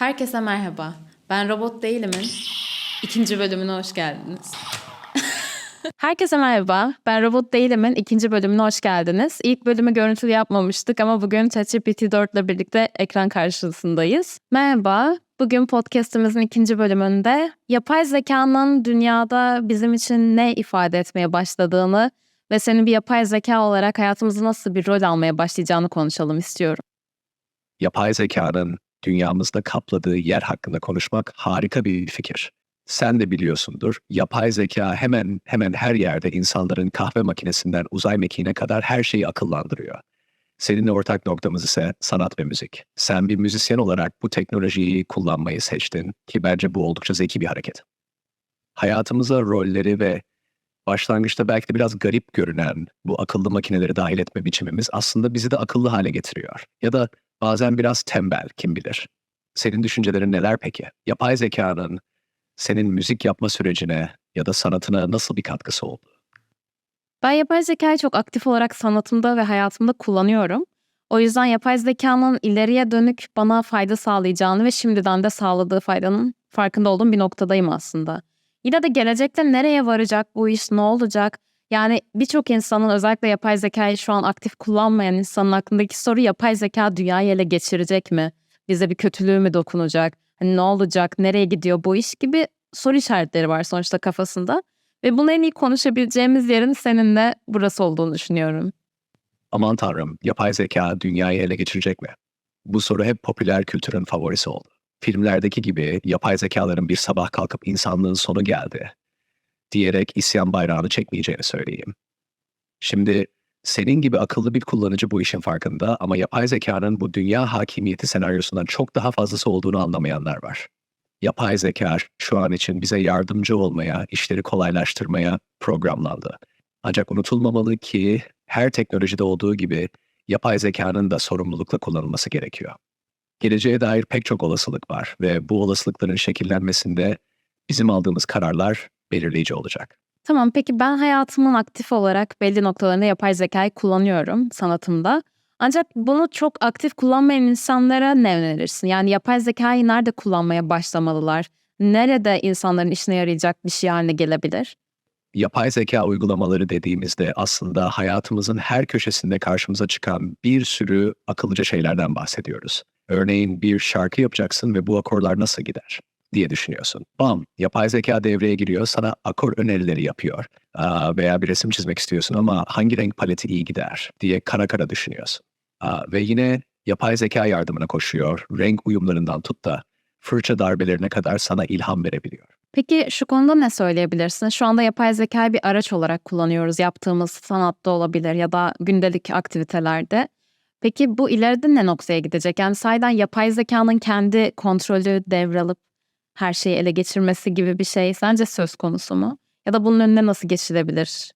Herkese merhaba. Ben Robot Değilim'in ikinci bölümüne hoş geldiniz. Herkese merhaba. Ben Robot Değilim'in ikinci bölümüne hoş geldiniz. İlk bölümü görüntülü yapmamıştık ama bugün ChatGPT 4 ile birlikte ekran karşısındayız. Merhaba. Bugün podcast'imizin ikinci bölümünde yapay zekanın dünyada bizim için ne ifade etmeye başladığını ve senin bir yapay zeka olarak hayatımızda nasıl bir rol almaya başlayacağını konuşalım istiyorum. yapay zekanın dünyamızda kapladığı yer hakkında konuşmak harika bir fikir. Sen de biliyorsundur, yapay zeka hemen hemen her yerde insanların kahve makinesinden uzay mekiğine kadar her şeyi akıllandırıyor. Seninle ortak noktamız ise sanat ve müzik. Sen bir müzisyen olarak bu teknolojiyi kullanmayı seçtin ki bence bu oldukça zeki bir hareket. Hayatımıza rolleri ve başlangıçta belki de biraz garip görünen bu akıllı makineleri dahil etme biçimimiz aslında bizi de akıllı hale getiriyor. Ya da bazen biraz tembel kim bilir. Senin düşüncelerin neler peki? Yapay zekanın senin müzik yapma sürecine ya da sanatına nasıl bir katkısı oldu? Ben yapay zekayı çok aktif olarak sanatımda ve hayatımda kullanıyorum. O yüzden yapay zekanın ileriye dönük bana fayda sağlayacağını ve şimdiden de sağladığı faydanın farkında olduğum bir noktadayım aslında. Yine de gelecekte nereye varacak bu iş, ne olacak? Yani birçok insanın özellikle yapay zekayı şu an aktif kullanmayan insanın aklındaki soru yapay zeka dünyayı ele geçirecek mi? Bize bir kötülüğü mü dokunacak? Hani ne olacak? Nereye gidiyor bu iş gibi soru işaretleri var sonuçta kafasında. Ve bunu en iyi konuşabileceğimiz yerin seninle burası olduğunu düşünüyorum. Aman tanrım, yapay zeka dünyayı ele geçirecek mi? Bu soru hep popüler kültürün favorisi oldu. Filmlerdeki gibi yapay zekaların bir sabah kalkıp insanlığın sonu geldi diyerek isyan bayrağını çekmeyeceğini söyleyeyim. Şimdi senin gibi akıllı bir kullanıcı bu işin farkında ama yapay zekanın bu dünya hakimiyeti senaryosundan çok daha fazlası olduğunu anlamayanlar var. Yapay zeka şu an için bize yardımcı olmaya, işleri kolaylaştırmaya programlandı. Ancak unutulmamalı ki her teknolojide olduğu gibi yapay zekanın da sorumlulukla kullanılması gerekiyor. Geleceğe dair pek çok olasılık var ve bu olasılıkların şekillenmesinde bizim aldığımız kararlar belirleyici olacak. Tamam peki ben hayatımın aktif olarak belli noktalarında yapay zekayı kullanıyorum sanatımda. Ancak bunu çok aktif kullanmayan insanlara ne önerirsin? Yani yapay zekayı nerede kullanmaya başlamalılar? Nerede insanların işine yarayacak bir şey haline gelebilir? Yapay zeka uygulamaları dediğimizde aslında hayatımızın her köşesinde karşımıza çıkan bir sürü akıllıca şeylerden bahsediyoruz. Örneğin bir şarkı yapacaksın ve bu akorlar nasıl gider diye düşünüyorsun. Bam, yapay zeka devreye giriyor, sana akor önerileri yapıyor. Aa, veya bir resim çizmek istiyorsun ama hangi renk paleti iyi gider diye kara kara düşünüyorsun. Aa, ve yine yapay zeka yardımına koşuyor, renk uyumlarından tut da fırça darbelerine kadar sana ilham verebiliyor. Peki şu konuda ne söyleyebilirsin? Şu anda yapay zekayı bir araç olarak kullanıyoruz. Yaptığımız sanatta olabilir ya da gündelik aktivitelerde. Peki bu ileride ne noktaya gidecek? Yani sahiden yapay zekanın kendi kontrolü devralıp her şeyi ele geçirmesi gibi bir şey sence söz konusu mu? Ya da bunun önüne nasıl geçilebilir?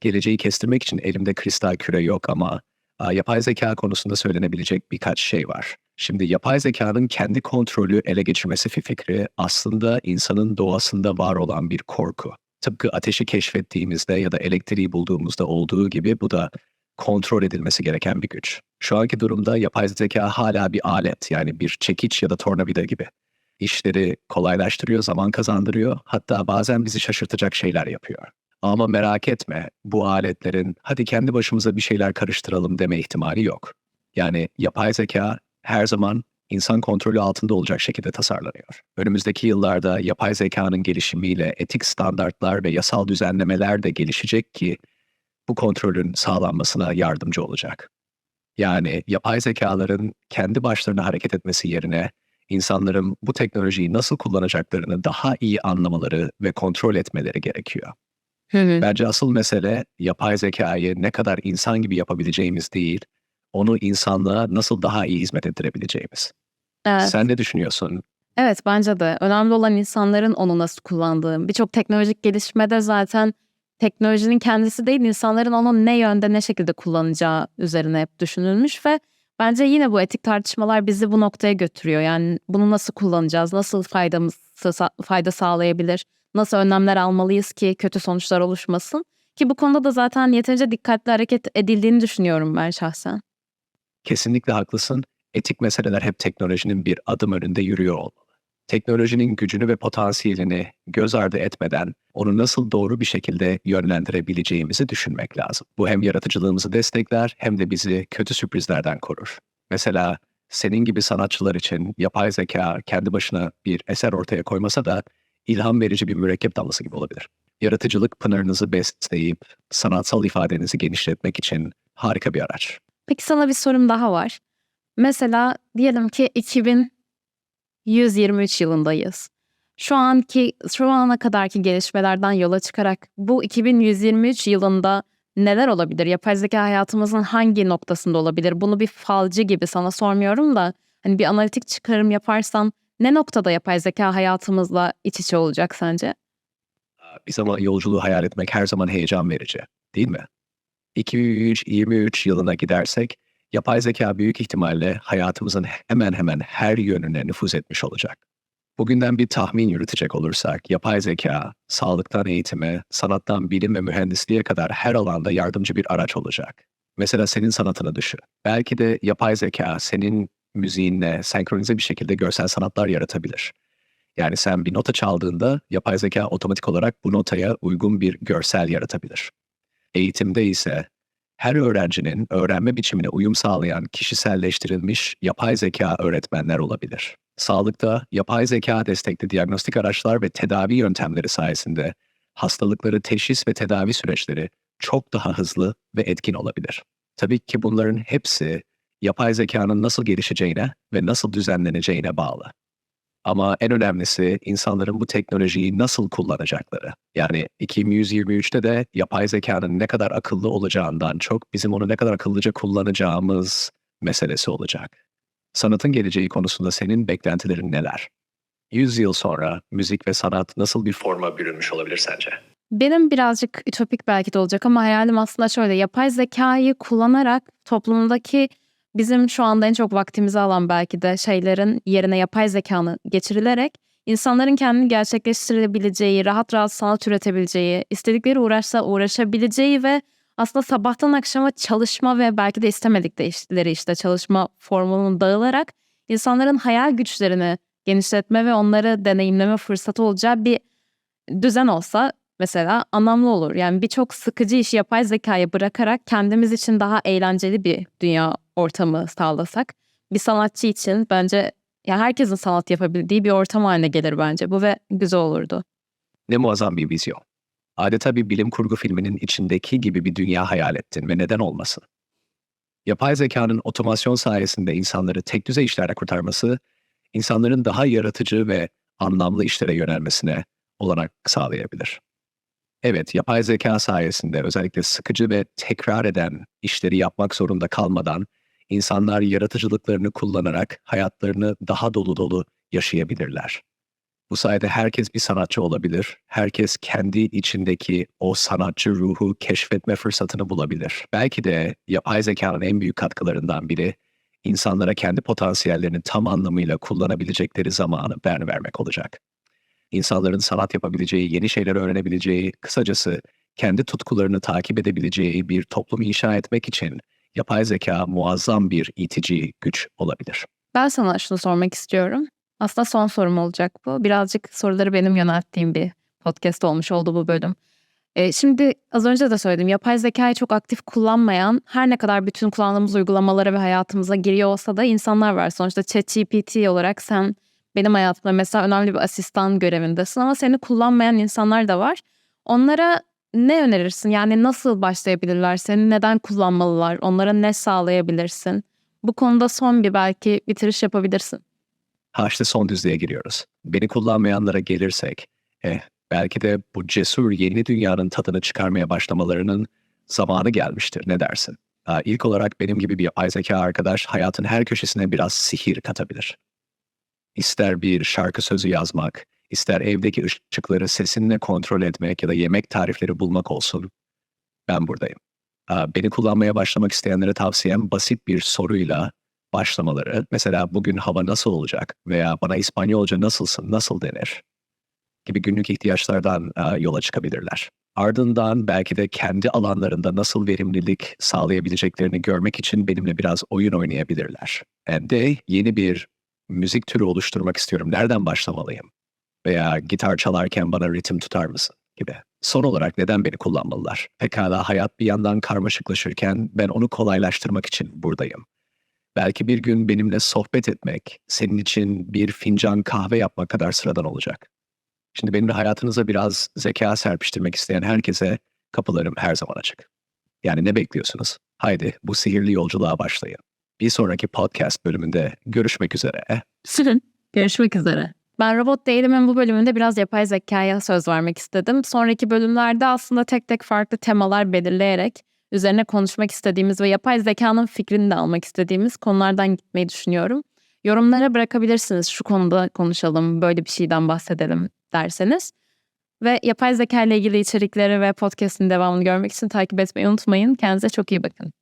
Geleceği kestirmek için elimde kristal küre yok ama aa, yapay zeka konusunda söylenebilecek birkaç şey var. Şimdi yapay zekanın kendi kontrolü ele geçirmesi fikri aslında insanın doğasında var olan bir korku. Tıpkı ateşi keşfettiğimizde ya da elektriği bulduğumuzda olduğu gibi bu da kontrol edilmesi gereken bir güç. Şu anki durumda yapay zeka hala bir alet yani bir çekiç ya da tornavida gibi. İşleri kolaylaştırıyor, zaman kazandırıyor, hatta bazen bizi şaşırtacak şeyler yapıyor. Ama merak etme, bu aletlerin hadi kendi başımıza bir şeyler karıştıralım deme ihtimali yok. Yani yapay zeka her zaman insan kontrolü altında olacak şekilde tasarlanıyor. Önümüzdeki yıllarda yapay zekanın gelişimiyle etik standartlar ve yasal düzenlemeler de gelişecek ki bu kontrolün sağlanmasına yardımcı olacak. Yani yapay zekaların kendi başlarına hareket etmesi yerine insanların bu teknolojiyi nasıl kullanacaklarını daha iyi anlamaları ve kontrol etmeleri gerekiyor. Bence asıl mesele yapay zekayı ne kadar insan gibi yapabileceğimiz değil, onu insanlığa nasıl daha iyi hizmet ettirebileceğimiz. Evet. Sen ne düşünüyorsun? Evet bence de. Önemli olan insanların onu nasıl kullandığı. Birçok teknolojik gelişmede zaten teknolojinin kendisi değil insanların onu ne yönde ne şekilde kullanacağı üzerine hep düşünülmüş ve bence yine bu etik tartışmalar bizi bu noktaya götürüyor. Yani bunu nasıl kullanacağız? Nasıl faydamız fayda sağlayabilir? Nasıl önlemler almalıyız ki kötü sonuçlar oluşmasın? Ki bu konuda da zaten yeterince dikkatli hareket edildiğini düşünüyorum ben şahsen. Kesinlikle haklısın. Etik meseleler hep teknolojinin bir adım önünde yürüyor olmalı. Teknolojinin gücünü ve potansiyelini göz ardı etmeden onu nasıl doğru bir şekilde yönlendirebileceğimizi düşünmek lazım. Bu hem yaratıcılığımızı destekler hem de bizi kötü sürprizlerden korur. Mesela senin gibi sanatçılar için yapay zeka kendi başına bir eser ortaya koymasa da ilham verici bir mürekkep damlası gibi olabilir. Yaratıcılık pınarınızı besleyip sanatsal ifadenizi genişletmek için harika bir araç. Peki sana bir sorum daha var. Mesela diyelim ki 2123 yılındayız. Şu anki şu ana kadarki gelişmelerden yola çıkarak bu 2123 yılında neler olabilir? Yapay zeka hayatımızın hangi noktasında olabilir? Bunu bir falcı gibi sana sormuyorum da hani bir analitik çıkarım yaparsan ne noktada yapay zeka hayatımızla iç içe olacak sence? Bir zaman yolculuğu hayal etmek her zaman heyecan verici, değil mi? 2023 yılına gidersek yapay zeka büyük ihtimalle hayatımızın hemen hemen her yönüne nüfuz etmiş olacak. Bugünden bir tahmin yürütecek olursak, yapay zeka, sağlıktan eğitime, sanattan bilim ve mühendisliğe kadar her alanda yardımcı bir araç olacak. Mesela senin sanatını düşün. Belki de yapay zeka senin müziğinle senkronize bir şekilde görsel sanatlar yaratabilir. Yani sen bir nota çaldığında yapay zeka otomatik olarak bu notaya uygun bir görsel yaratabilir. Eğitimde ise her öğrencinin öğrenme biçimine uyum sağlayan kişiselleştirilmiş yapay zeka öğretmenler olabilir. Sağlıkta yapay zeka destekli diagnostik araçlar ve tedavi yöntemleri sayesinde hastalıkları teşhis ve tedavi süreçleri çok daha hızlı ve etkin olabilir. Tabii ki bunların hepsi yapay zekanın nasıl gelişeceğine ve nasıl düzenleneceğine bağlı. Ama en önemlisi insanların bu teknolojiyi nasıl kullanacakları. Yani 2123'te de yapay zekanın ne kadar akıllı olacağından çok bizim onu ne kadar akıllıca kullanacağımız meselesi olacak. Sanatın geleceği konusunda senin beklentilerin neler? 100 yıl sonra müzik ve sanat nasıl bir forma bürünmüş olabilir sence? Benim birazcık ütopik belki de olacak ama hayalim aslında şöyle yapay zekayı kullanarak toplumdaki bizim şu anda en çok vaktimizi alan belki de şeylerin yerine yapay zekanı geçirilerek insanların kendini gerçekleştirebileceği, rahat rahat sanat üretebileceği, istedikleri uğraşla uğraşabileceği ve aslında sabahtan akşama çalışma ve belki de istemedikleri işte çalışma formunun dağılarak insanların hayal güçlerini genişletme ve onları deneyimleme fırsatı olacağı bir düzen olsa mesela anlamlı olur. Yani birçok sıkıcı işi yapay zekaya bırakarak kendimiz için daha eğlenceli bir dünya ortamı sağlasak bir sanatçı için bence ya herkesin sanat yapabildiği bir ortam haline gelir bence bu ve güzel olurdu. Ne muazzam bir vizyon. Adeta bir bilim kurgu filminin içindeki gibi bir dünya hayal ettin ve neden olmasın? Yapay zekanın otomasyon sayesinde insanları tek düzey işlerle kurtarması, insanların daha yaratıcı ve anlamlı işlere yönelmesine olanak sağlayabilir. Evet, yapay zeka sayesinde özellikle sıkıcı ve tekrar eden işleri yapmak zorunda kalmadan insanlar yaratıcılıklarını kullanarak hayatlarını daha dolu dolu yaşayabilirler. Bu sayede herkes bir sanatçı olabilir. Herkes kendi içindeki o sanatçı ruhu keşfetme fırsatını bulabilir. Belki de yapay zekanın en büyük katkılarından biri insanlara kendi potansiyellerini tam anlamıyla kullanabilecekleri zamanı ver vermek olacak. İnsanların sanat yapabileceği, yeni şeyler öğrenebileceği, kısacası kendi tutkularını takip edebileceği bir toplum inşa etmek için yapay zeka muazzam bir itici güç olabilir. Ben sana şunu sormak istiyorum. Aslında son sorum olacak bu. Birazcık soruları benim yönelttiğim bir podcast olmuş oldu bu bölüm. Ee, şimdi az önce de söyledim. Yapay zekayı çok aktif kullanmayan, her ne kadar bütün kullandığımız uygulamalara ve hayatımıza giriyor olsa da insanlar var. Sonuçta ChatGPT olarak sen benim hayatımda mesela önemli bir asistan görevindesin ama seni kullanmayan insanlar da var. Onlara ne önerirsin? Yani nasıl başlayabilirler? Seni neden kullanmalılar? Onlara ne sağlayabilirsin? Bu konuda son bir belki bitiriş yapabilirsin. Ha işte son düzlüğe giriyoruz. Beni kullanmayanlara gelirsek, eh, belki de bu cesur yeni dünyanın tadını çıkarmaya başlamalarının zamanı gelmiştir. Ne dersin? Ha, ilk olarak benim gibi bir zeka arkadaş hayatın her köşesine biraz sihir katabilir. İster bir şarkı sözü yazmak, ister evdeki ışıkları sesinle kontrol etmek ya da yemek tarifleri bulmak olsun. Ben buradayım. Beni kullanmaya başlamak isteyenlere tavsiyem basit bir soruyla başlamaları. Mesela bugün hava nasıl olacak veya bana İspanyolca nasılsın, nasıl denir gibi günlük ihtiyaçlardan yola çıkabilirler. Ardından belki de kendi alanlarında nasıl verimlilik sağlayabileceklerini görmek için benimle biraz oyun oynayabilirler. Hem de yeni bir müzik türü oluşturmak istiyorum. Nereden başlamalıyım? Veya gitar çalarken bana ritim tutar mısın? gibi. Son olarak neden beni kullanmalılar? Pekala hayat bir yandan karmaşıklaşırken ben onu kolaylaştırmak için buradayım. Belki bir gün benimle sohbet etmek senin için bir fincan kahve yapmak kadar sıradan olacak. Şimdi benimle hayatınıza biraz zeka serpiştirmek isteyen herkese kapılarım her zaman açık. Yani ne bekliyorsunuz? Haydi bu sihirli yolculuğa başlayın. Bir sonraki podcast bölümünde görüşmek üzere. Görüşmek üzere. Ben Robot Değilim'in bu bölümünde biraz yapay zekaya söz vermek istedim. Sonraki bölümlerde aslında tek tek farklı temalar belirleyerek üzerine konuşmak istediğimiz ve yapay zekanın fikrini de almak istediğimiz konulardan gitmeyi düşünüyorum. Yorumlara bırakabilirsiniz şu konuda konuşalım, böyle bir şeyden bahsedelim derseniz. Ve yapay zeka ile ilgili içerikleri ve podcast'in devamını görmek için takip etmeyi unutmayın. Kendinize çok iyi bakın.